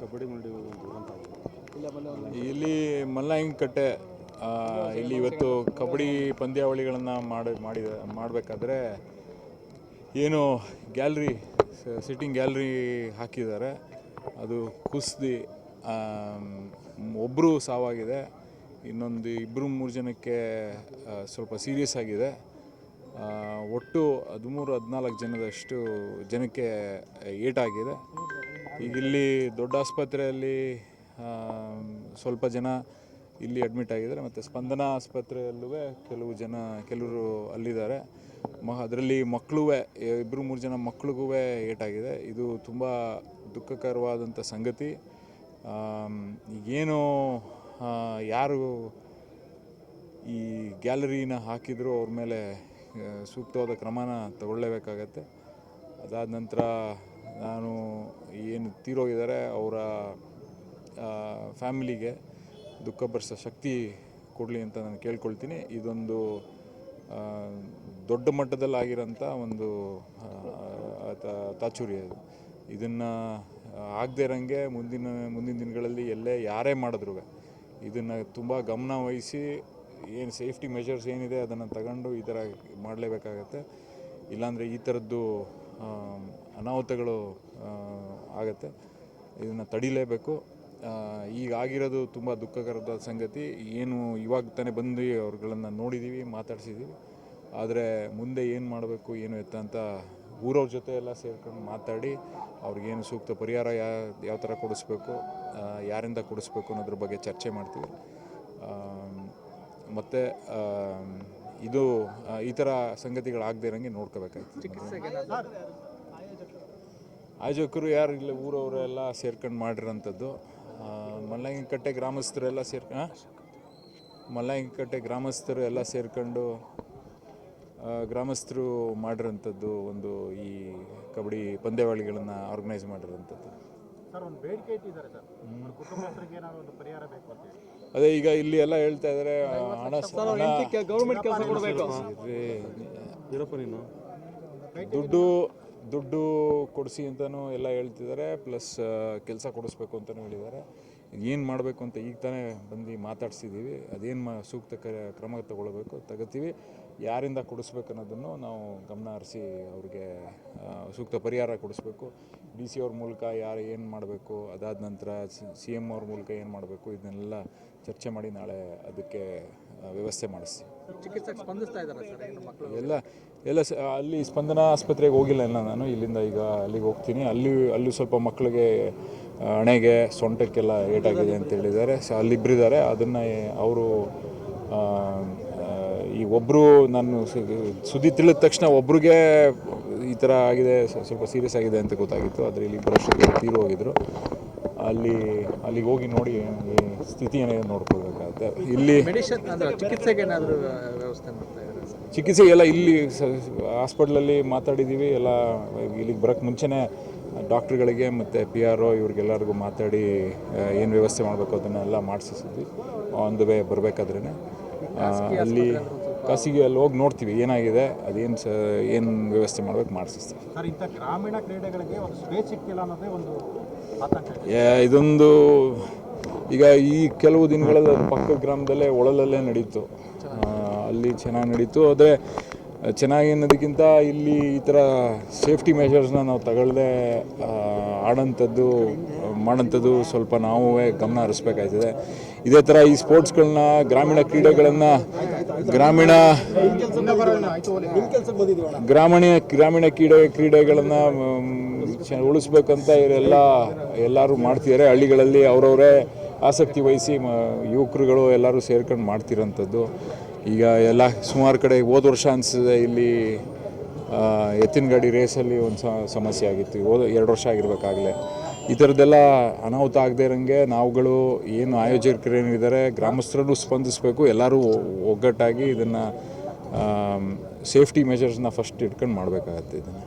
ಕಬಡ್ಡಿ ಇಲ್ಲ ಆ, ಇಲ್ಲಿ ಇವತ್ತು ಕಬಡ್ಡಿ ಪಂದ್ಯಾವಳಿಗಳನ್ನು ಮಾಡಿ ಮಾಡಿದ ಮಾಡಬೇಕಾದ್ರೆ ಏನು ಗ್ಯಾಲ್ರಿ ಸಿಟ್ಟಿಂಗ್ ಗ್ಯಾಲ್ರಿ ಹಾಕಿದ್ದಾರೆ. ಅದು ಕುಸ್ದಿ ಒಬ್ಬರು ಸಾವಾಗಿದೆ. ಇನ್ನೊಂದು ಇಬ್ಬರು ಮೂರು ಜನಕ್ಕೆ ಸ್ವಲ್ಪ ಸೀರಿಯಸ್ ಆಗಿದೆ. ಒಟ್ಟು ಹದಿಮೂರು ಹದಿನಾಲ್ಕು ಜನದಷ್ಟು ಜನಕ್ಕೆ ಏಟಾಗಿದೆ. ಈಗ ಇಲ್ಲಿ ದೊಡ್ಡ ಆಸ್ಪತ್ರೆಯಲ್ಲಿ ಸ್ವಲ್ಪ ಜನ ಇಲ್ಲಿ ಅಡ್ಮಿಟ್ ಆಗಿದ್ದಾರೆ. ಮತ್ತು ಸ್ಪಂದನ ಆಸ್ಪತ್ರೆಯಲ್ಲೂ ಕೆಲವು ಜನ, ಕೆಲವರು ಅಲ್ಲಿದ್ದಾರೆ. ಮ ಅದರಲ್ಲಿ ಮಕ್ಕಳೂ ಇಬ್ಬರು ಮೂರು ಜನ ಮಕ್ಳಿಗೂ ಏಟಾಗಿದೆ. ಇದು ತುಂಬ ದುಃಖಕರವಾದಂಥ ಸಂಗತಿ. ಏನು ಯಾರು ಈ ಗ್ಯಾಲರಿನ ಹಾಕಿದ್ರು ಅವ್ರ ಮೇಲೆ ಸೂಕ್ತವಾದ ಕ್ರಮನ ತಗೊಳ್ಳೇಬೇಕಾಗತ್ತೆ. ಅದಾದ ನಂತರ ನಾನು ಏನು ತೀರೋಗಿದ್ದಾರೆ, ಅವರ ಫ್ಯಾಮಿಲಿಗೆ ದುಃಖ ಭರಿಸೋ ಶಕ್ತಿ ಕೊಡಲಿ ಅಂತ ನಾನು ಕೇಳ್ಕೊಳ್ತೀನಿ. ಇದೊಂದು ದೊಡ್ಡ ಮಟ್ಟದಲ್ಲಿ ಆಗಿರೋಂಥ ಒಂದು ತಾಚೂರಿ ಅದು. ಇದನ್ನು ಆಗದೇ ಇರೋಂಗೆ ಮುಂದಿನ ಮುಂದಿನ ದಿನಗಳಲ್ಲಿ ಎಲ್ಲೇ ಯಾರೇ ಮಾಡಿದ್ರು ಇದನ್ನು ತುಂಬ ಗಮನ ವಹಿಸಿ, ಏನು ಸೇಫ್ಟಿ ಮೆಷರ್ಸ್ ಏನಿದೆ ಅದನ್ನು ತಗೊಂಡು ಈ ಥರ ಮಾಡಲೇಬೇಕಾಗತ್ತೆ. ಇಲ್ಲಾಂದರೆ ಈ ಥರದ್ದು ಅನಾಹುತಗಳು ಆಗುತ್ತೆ. ಇದನ್ನು ತಡಿಲೇಬೇಕು. ಈಗ ಆಗಿರೋದು ತುಂಬ ದುಃಖಕರದ ಸಂಗತಿ. ಏನು ಇವಾಗ ತಾನೇ ಬಂದು ಅವ್ರುಗಳನ್ನು ನೋಡಿದ್ದೀವಿ ಮಾತಾಡ್ಸಿದ್ದೀವಿ ಆದರೆ ಮುಂದೆ ಏನು ಮಾಡಬೇಕು, ಏನು ಎತ್ತ ಅಂತ ಊರವ್ರ ಜೊತೆ ಎಲ್ಲ ಸೇರ್ಕೊಂಡು ಮಾತಾಡಿ ಅವ್ರಿಗೇನು ಸೂಕ್ತ ಪರಿಹಾರ ಯಾ, ಯಾವ ಥರ ಕೊಡಿಸ್ಬೇಕು ಯಾರಿಂದ ಕೊಡಿಸ್ಬೇಕು ಅನ್ನೋದ್ರ ಬಗ್ಗೆ ಚರ್ಚೆ ಮಾಡ್ತೀವಿ. ಮತ್ತು ಇದು ಈ ಥರ ಸಂಗತಿಗಳಾಗದೇ ಇರೋಂಗೆ ನೋಡ್ಕೋಬೇಕಾಗ್ತದೆ ಆಯೋಜಕರು ಯಾರು ಇಲ್ಲ ಊರವರೆಲ್ಲ ಸೇರ್ಕೊಂಡು ಮಾಡಿರೋಂಥದ್ದು. ಮಲ್ಲಂಗಿಕಟ್ಟೆ ಗ್ರಾಮಸ್ಥರೆಲ್ಲ ಸೇರ್ಕ? ಮಲ್ಲಂಗಿಕಟ್ಟೆ ಗ್ರಾಮಸ್ಥರು ಎಲ್ಲ ಸೇರ್ಕೊಂಡು ಗ್ರಾಮಸ್ಥರು ಮಾಡಿರೋಂಥದ್ದು ಒಂದು ಈ ಕಬಡ್ಡಿ ಪಂದ್ಯಾವಳಿಗಳನ್ನು ಆರ್ಗನೈಸ್ ಮಾಡಿರೋಂಥದ್ದು. ಸರ್ ಬೇಡಿಕೆ ಇಟ್ಟಿದ್ದಾರೆ ಸರ್. ಅವ್ರ ಕುಟುಂಬಸ್ಥರಿಗೆ ಏನಾದ್ರು ಒಂದು ಪರಿಹಾರ ಬೇಕು ಅಂತ ಹೇಳಿ. ಅದೇ ಈಗ ಇಲ್ಲಿ ಎಲ್ಲ ಹೇಳ್ತಾ ಇದ್ದಾರೆ ಹಣ ಸ- ಹಣ ಗೌರ್ಮೆಂಟ್ ಕೆಲಸ ಕೊಡಬೇಕು. ನೀನು? ದುಡ್ಡು ದುಡ್ಡು ಕೊಡಿಸಿ ಅಂತಲೂ ಎಲ್ಲ ಹೇಳ್ತಿದ್ದಾರೆ ಪ್ಲಸ್ ಕೆಲಸ ಕೊಡಿಸ್ಬೇಕು ಅಂತಲೂ ಹೇಳಿದ್ದಾರೆ. ಏನು ಮಾಡಬೇಕು ಅಂತ ಈಗ ತಾನೇ ಬಂದು ಮಾತಾಡ್ಸಿದ್ದೀವಿ. ಅದೇನು ಮಾ ಸೂಕ್ತ ಕ್ರಮ ತಗೊಳ್ಬೇಕು ತಗೋತೀವಿ. ಯಾರಿಂದ ಕೊಡಿಸ್ಬೇಕು ಅನ್ನೋದನ್ನು ನಾವು ಗಮನ ಹರಿಸಿ ಅವ್ರಿಗೆ ಸೂಕ್ತ ಪರಿಹಾರ ಕೊಡಿಸ್ಬೇಕು. ಡಿ ಸಿ ಅವ್ರ ಮೂಲಕ ಯಾರು ಏನು ಮಾಡಬೇಕು ಅದಾದ ನಂತರ ಸಿ ಎಂ ಅವ್ರ ಮೂಲಕ ಏನು ಮಾಡಬೇಕು ಇದನ್ನೆಲ್ಲ ಚರ್ಚೆ ಮಾಡಿ ನಾಳೆ ಅದಕ್ಕೆ ವ್ಯವಸ್ಥೆ ಮಕ್ಕಳು? ಎಲ್ಲ ಎಲ್ಲ ಸ ಅಲ್ಲಿ ಸ್ಪಂದನ ಆಸ್ಪತ್ರೆಗೆ ಹೋಗಿಲ್ಲ ಇಲ್ಲ ನಾನು. ಇಲ್ಲಿಂದ ಈಗ ಅಲ್ಲಿಗೆ ಹೋಗ್ತೀನಿ. ಅಲ್ಲಿ ಅಲ್ಲೂ ಸ್ವಲ್ಪ ಮಕ್ಕಳಿಗೆ ಹಣೆಗೆ ಸೊಂಟಕ್ಕೆಲ್ಲ ಏಟಾಗಿದೆ ಅಂತ ಹೇಳಿದ್ದಾರೆ. ಸೊ ಅಲ್ಲಿಬ್ಬರಿದ್ದಾರೆ ಅದನ್ನು ಅವರು ಒಬ್ಬರು ನಾನು ಸುದ್ದಿ ತಿಳಿದ ತಕ್ಷಣ ಒಬ್ರಿಗೆ ಈ ಥರ ಆಗಿದೆ ಸ್ವಲ್ಪ ಸೀರಿಯಸ್ ಆಗಿದೆ ಅಂತ ಗೊತ್ತಾಗಿತ್ತು. ಆದರೆ ಇಲ್ಲಿ ಇಬ್ಬರಷ್ಟು ತೀರು ಹೋಗಿದ್ರು. ಅಲ್ಲಿ ಅಲ್ಲಿಗೆ ಹೋಗಿ ನೋಡಿ ಈ ಸ್ಥಿತಿ ಏನಿದೆ ನೋಡ್ಕೊಳ್ಬೇಕಾಗುತ್ತೆ. ಇಲ್ಲಿ ಚಿಕಿತ್ಸೆಗೆ ಏನಾದರೂ ವ್ಯವಸ್ಥೆ ಚಿಕಿತ್ಸೆ ಎಲ್ಲ ಇಲ್ಲಿ ಹಾಸ್ಪಿಟ್ಲಲ್ಲಿ ಮಾತಾಡಿದ್ದೀವಿ. ಎಲ್ಲ ಇಲ್ಲಿಗೆ ಬರೋಕ್ಕೆ ಮುಂಚೆನೇ ಡಾಕ್ಟ್ರುಗಳಿಗೆ ಮತ್ತು ಪಿ ಆರ್ ಒ ಇವ್ರಿಗೆಲ್ಲರಿಗೂ ಮಾತಾಡಿ ಏನು ವ್ಯವಸ್ಥೆ ಮಾಡಬೇಕು ಅದನ್ನೆಲ್ಲ ಮಾಡಿಸಿದ್ವಿ ಆನ್ ದ ವೇ ಬರಬೇಕಾದ್ರೇ ಅಲ್ಲಿ ಖಾಸಗಿ ಅಲ್ಲಿ ಹೋಗಿ ನೋಡ್ತೀವಿ ಏನಾಗಿದೆ ಅದೇನು ಸ ಏನು ವ್ಯವಸ್ಥೆ ಮಾಡ್ಬೇಕು ಮಾಡಿಸ್ತೀವಿ ಸರ್ ಇಂಥ ಗ್ರಾಮೀಣ ಕ್ರೀಡೆಗಳಿಗೆ ಒಂದು ಸ್ಪೇಸ್ ಸಿಕ್ತಿಲ್ಲ ಅನ್ನೋದೇ ಒಂದು ಆತಂಕ ಇದೆ ಯಾ- ಇದೊಂದು ಈಗ ಈ ಕೆಲವು ದಿನಗಳಲ್ಲಿ ಅದು ಪಕ್ಕದ ಗ್ರಾಮದಲ್ಲೇ ಒಳಲಲ್ಲೇ ನಡೀತು. ಆ, ಅಲ್ಲಿ ಚೆನ್ನಾಗಿ ನಡೀತು. ಆದರೆ ಚೆನ್ನಾಗಿ ಅನ್ನೋದಕ್ಕಿಂತ ಇಲ್ಲಿ ಈ ಥರ ಸೇಫ್ಟಿ ಮೆಷರ್ಸ್ನ ನಾವು ತಗೊಳ್ಳದೆ ಆಡೋಂಥದ್ದು ಮಾಡೋಂಥದ್ದು ಸ್ವಲ್ಪ ನಾವು ಗಮನ ಹರಿಸ್ಬೇಕಾಯ್ತದೆ. ಇದೇ ಥರ ಈ ಸ್ಪೋರ್ಟ್ಸ್ಗಳನ್ನ ಗ್ರಾಮೀಣ ಕ್ರೀಡೆಗಳನ್ನು, ಗ್ರಾಮೀಣ ಗ್ರಾಮೀಣ ಗ್ರಾಮೀಣ ಕ್ರೀಡೆ, ಕ್ರೀಡೆಗಳನ್ನು ಉಳಿಸ್ಬೇಕಂತ ಇವರೆಲ್ಲ ಎಲ್ಲರೂ ಮಾಡ್ತಿದ್ದಾರೆ. ಹಳ್ಳಿಗಳಲ್ಲಿ ಅವರವರೇ ಆಸಕ್ತಿ ವಹಿಸಿ ಯುವಕರುಗಳು ಎಲ್ಲರೂ ಸೇರ್ಕೊಂಡು ಮಾಡ್ತಿರೋಂಥದ್ದು. ಈಗ ಎಲ್ಲ ಸುಮಾರು ಕಡೆ ಹೋದ ವರ್ಷ ಅನಿಸಿದೆ ಇಲ್ಲಿ ಎತ್ತಿನ ಗಾಡಿ ರೇಸಲ್ಲಿ ಒಂದು ಸಮಸ್ಯೆ ಆಗಿತ್ತು. ಹೋದ, ಎರಡು ವರ್ಷ ಆಗಿರ್ಬೇಕಾಗಲೇ. ಈ ಥರದ್ದೆಲ್ಲ ಅನಾಹುತ ಆಗದೇ ಇರೋಂಗೆ ನಾವುಗಳು ಏನು ಆಯೋಜಕರೇನಿದ್ದಾರೆ ಗ್ರಾಮಸ್ಥರಲ್ಲೂ ಸ್ಪಂದಿಸಬೇಕು, ಎಲ್ಲರೂ ಒಗ್ಗಟ್ಟಾಗಿ ಇದನ್ನು ಸೇಫ್ಟಿ ಮೆಷರ್ಸ್ನ ಫಸ್ಟ್ ಇಟ್ಕೊಂಡು ಮಾಡಬೇಕಾಗತ್ತೆ ಇದನ್ನು.